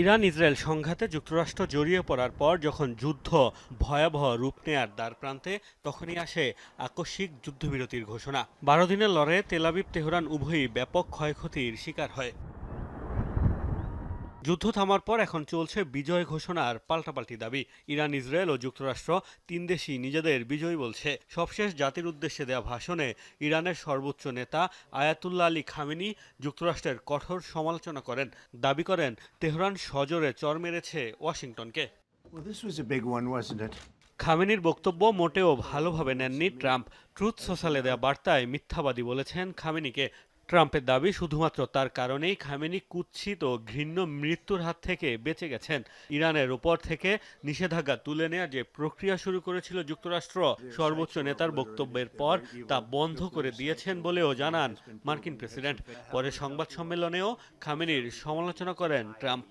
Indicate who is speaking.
Speaker 1: Iran Israel সংঘাতে যুক্তরাষ্ট্র জড়িয়ে পড়ার পর যখন যুদ্ধ ভয়াবহ রূপ নেয়ার দ্বার প্রান্তে, তখনই আসে আকস্মিক যুদ্ধবিরতির ঘোষণা। বারো দিনের লড়াইয়ে তেলাবিব তেহরান উভয়ই ব্যাপক ক্ষয়ক্ষতির শিকার হয়। যুদ্ধ থামার পর এখন চলছে বিজয় ঘোষণার পাল্টাপাল্টি দাবি। ইরান ইসরায়েল ও যুক্তরাষ্ট্র তিন দেশই নিজেদের বিজয়ী বলছে। সবশেষ জাতির উদ্দেশ্যে দেওয়া ভাষণে ইরানের সর্বোচ্চ নেতা আয়াতুল্লাহ আলী খামেনি যুক্তরাষ্ট্রের কঠোর সমালোচনা করেন। দাবি করেন তেহরান সজোরে চর মেরেছে ওয়াশিংটনকে? খামেনির বক্তব্য মোটেও ভালোভাবে নেননি ট্রাম্প। ট্রুথ সোশ্যালে দেওয়া বার্তায় মিথ্যাবাদী বলেছেন খামেনিকে। ট্রাম্পের দাবি শুধুমাত্র তার কারণেই খামেনি কুৎসিত ও ঘৃণ্য মৃত্যুর হাত থেকে বেঁচে গেছেন ইরানের উপর থেকে নিষেধাজ্ঞা তুলে নেওয়ার যে প্রক্রিয়া শুরু করেছিল যুক্তরাষ্ট্র, সর্বোচ্চ নেতার বক্তব্যের পর তা বন্ধ করে দিয়েছেন বলেও জানান মার্কিন প্রেসিডেন্ট পরে সংবাদ সম্মেলনেও খামেনির সমালোচনা করেন ট্রাম্প.